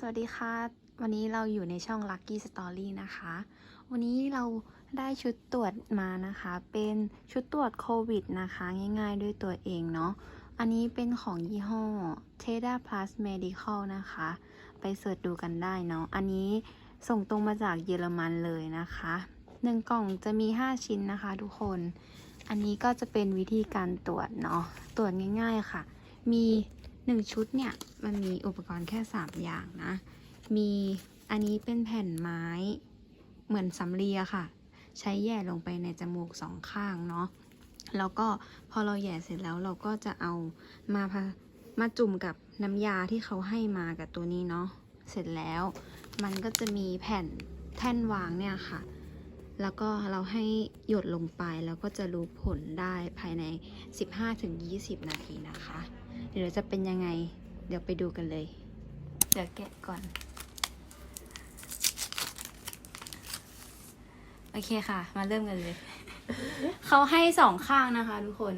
สวัสดีค่ะ วันนี้เราอยู่ในช่อง Lucky Story นะคะ วันนี้เราได้ชุดตรวจมานะคะ เป็นชุดตรวจโควิดนะคะ ง่ายๆด้วยตัวเองเนาะ อันนี้เป็นของยี่ห้อ t e d a Plus Medical นะคะ ไปเสิร์ชดูกันได้เนาะ อันนี้ส่งตรงมาจากเยอรมันเลยนะคะหนึ่งกล่องจะมี 5 ชิ้นนะคะทุกคน อันนี้ก็จะเป็นวิธีการตรวจเนาะ ตรวจง่ายๆค่ะ มี หนึ่งชุดเนี่ย มันมีอุปกรณ์แค่ 3 อย่างนะ มีอันนี้เป็นแผ่นไม้เหมือนสำลีอะค่ะ ใช้แย่ลงไปในจมูกสองข้างเนาะแล้วก็พอเราแย่เสร็จแล้วเราก็จะเอามาพมาจุ่มกับน้ำยาที่เขาให้มากับตัวนี้เนาะเสร็จแล้ว มันก็จะมีแผ่นแท่นวางเนี่ยค่ะ แล้วก็เราให้หยดลงไปแล้วก็จะรู้ผลได้ภายใน 15-20 นาทีนะคะ เดี๋ยวจะเป็นยังไง เดี๋ยวไปดูกันเลย เดี๋ยวแกะก่อน โอเคค่ะ มาเริ่มกันเลย เขาให้สองข้างนะคะทุกคน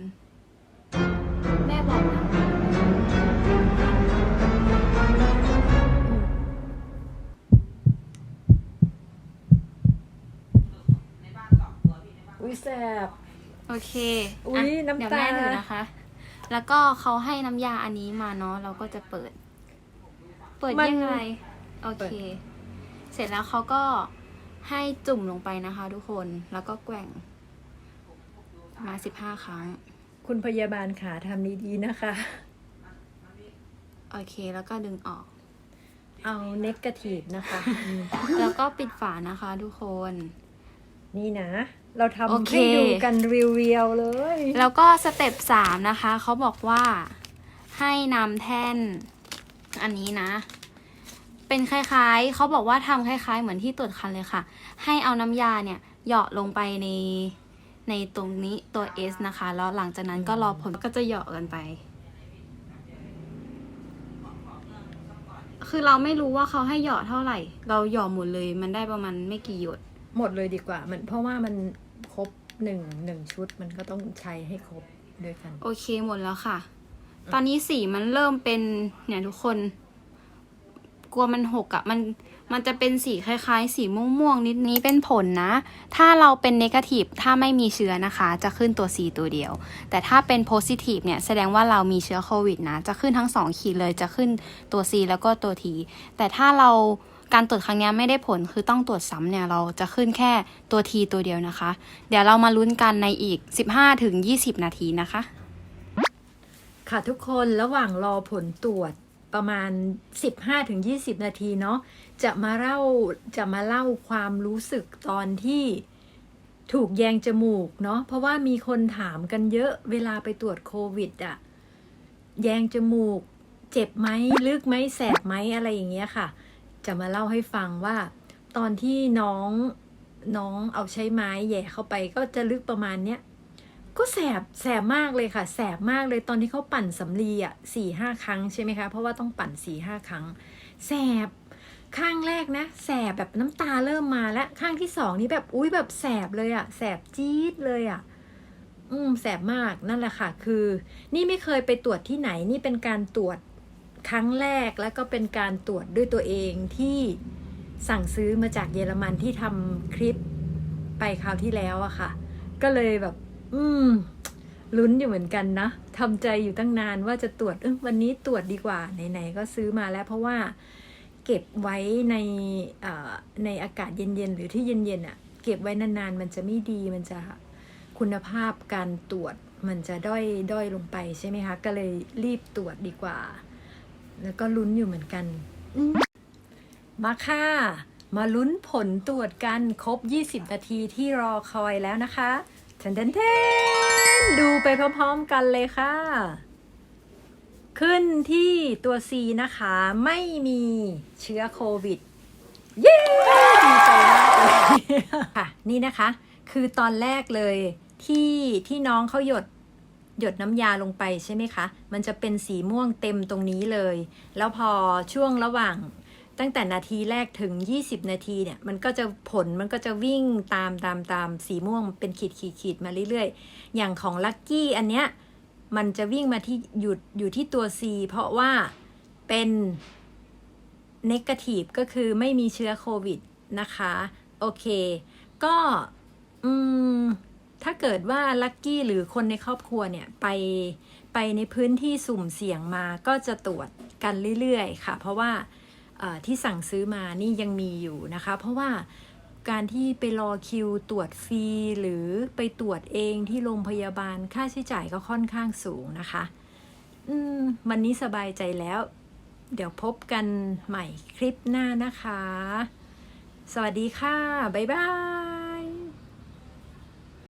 บโอเคอุ๊ยะน้ำตาเดี๋ยวแม่ถือนะคะ แล้วก็เขาให้น้ำยาอันนี้มาเนาะเราก็จะเปิด เปิดยังไงโอเค เสร็จแล้วเขาก็ให้จุ่มลงไปนะคะ ทุกคนแล้วก็แกว่ง มาสิบห้าครั้ง คุณพยาบาลขาทำดีๆนะคะ โอเคแล้วก็ดึงออก เอาเนกาทีฟนะคะอืมแล้วก็ปิดฝานะคะ ทุกคน นี่นะ เราโอทำเค ให้ดูกันเรียวๆเลย แล้วก็สเต็ปสามนะคะเขาบอกว่าให้นำแท่น อันนี้นะ เป็นคล้ายๆ เขาบอกว่าทำคล้าย ๆ เหมือนที่ตรวจคันเลยค่ะ ให้เอาน้ำยาเนี่ยเหยาะลงไปในในตรงนี้ตัว S นะคะ แล้วหลังจากนั้นก็รอผลก็จะเหยาะกันไป คือเราไม่รู้ว่าเขาให้เหยาะเท่าไหร่ เราเหยาะหมดเลย มันได้ประมาณไม่กี่หยด หมดเลยดีกว่า มันเพราะว่ามันครบ หนึ่งหนึ่งชุดมันก็ต้องใช้ให้ครบด้วยกัน โอเคหมดแล้วค่ะ ตอนนี้สีมันเริ่มเป็นเนี่ยทุกคน กลัวมันหกอะ่ะมันมันจะเป็นสีคล้ายๆ สีม่วงๆนิดนี้เป็นผลนะ ถ้าเราเป็นเนกาทีฟถ้าไม่มีเชื้อนะคะ จะขึ้นตัว C ตัวเดียว แต่ถ้าเป็นโพซิทีฟเนี่ยแสดงว่าเรามีเชื้อโควิดนะ จะขึ้นทั้ง 2 ขีดเลย จะขึ้นตัว C แล้วก็ตัว T แต่ถ้าเรา การตรวจครั้งนี้ไม่ได้ผลคือต้องตรวจซ้ำเนี่ยเราจะขึ้นแค่ตัว T ตัวเดียวนะคะ เดี๋ยวเรามาลุ้นกันในอีก 15-20 นาทีนะคะ ค่ะทุกคนระหว่างรอผลตรวจประมาณ 15-20 นาทีเนาะจะมาเล่าจะมาเล่าความรู้สึกตอนที่ถูกแยงจมูกเนาะเพราะว่ามีคนถามกันเยอะเวลาไปตรวจโควิดอะแยงจมูก เจ็บไหมลึกไหมแสบไหมอะไรอย่างเงี้ยค่ะ จะมาเล่าให้ฟังว่า ตอนที่น้องน้องเอาใช้ไม้แย่เข้าไปก็จะลึกประมาณเนี้ยก็แสบแสบมากเลยค่ะ แสบมากเลยตอนที่เขาปั่นสำลีอะสี่ห้าครั้งใช่ไหมคะ เพราะว่าต้องปั่นสี่ห้าครั้ง แสบข้างแรกนะ แสบแบบน้ำตาเริ่มมาแล้วข้างที่สองนี่แบบอุ้ยแบบแสบเลยอะแสบจี๊ดเลยอะ อืมแสบมากนั่นแหละค่ะ คือ นี่ไม่เคยไปตรวจที่ไหนนี่เป็นการตรวจ ครั้งแรกแล้วก็เป็นการตรวจด้วยตัวเองที่สั่งซื้อมาจากเยอรมันที่ทำคลิปไปคราวที่แล้วอะค่ะ ก็เลยแบบ อืมลุ้นอยู่เหมือนกันนะทำใจอยู่ตั้งนานว่าจะตรวจเออวันนี้ตรวจดีกว่า ไหนๆ ก็ซื้อมาแล้วเพราะว่าเก็บไว้ในในอากาศเย็นๆ หรือที่เย็นๆอะ่ะ เก็บไว้นานๆ มันจะไม่ดีมันจะคุณภาพการตรวจมันจะด้อยด้อยลงไปใช่ไหมคะ ก็เลยรีบตรวจดีกว่า แล้วก็ลุ้นอยู่เหมือนกันอืมมาค่ะ มาลุ้นผลตรวจกันครบ 20 นาทีที่รอคอยแล้วนะคะทันทันเทนดูไปพร้อมๆกันเลยค่ะ ขึ้นที่ตัว C นะคะ ไม่มีเชื้อโควิด เย้ดีใจมากเลยค่ะ นี่นะคะ คือตอนแรกเลยที่ที่น้องเขาหยด หยดน้ำยาลงไปใช่ไหมคะ มันจะเป็นสีม่วงเต็มตรงนี้เลย แล้วพอช่วงระหว่างตั้งแต่นาทีแรกถึง 20 นาทีเนี่ย มันก็จะผลมันก็จะวิ่งตามตามตามสีม่วงเป็นขีดขีดขีดมาเรื่อยๆ อย่างของลั c กี้อันเนี้ยมันจะวิ่งมาที่หยุดอยู่ที่ตัว C เพราะว่าเป็นเนกาทีฟก็คือไม่มีเชื้อโควิดนะคะ โอเค ก็ อืม ถ้าเกิดว่าลัคกี้หรือคนในครอบครัวเนี่ยไปไปในพื้นที่สุ่มเสี่ยงมาก็จะตรวจกันเรื่อยๆ ค่ะ เพราะว่าที่สั่งซื้อมานี่ยังมีอยู่นะคะ เพราะว่าการที่ไปรอคิวตรวจฟรีหรือไปตรวจเองที่โรงพยาบาลค่าใช้จ่ายก็ค่อนข้างสูงนะคะ อืมวันนี้สบายใจแล้ว เดี๋ยวพบกันใหม่คลิปหน้านะคะ สวัสดีค่ะ บ๊ายบาย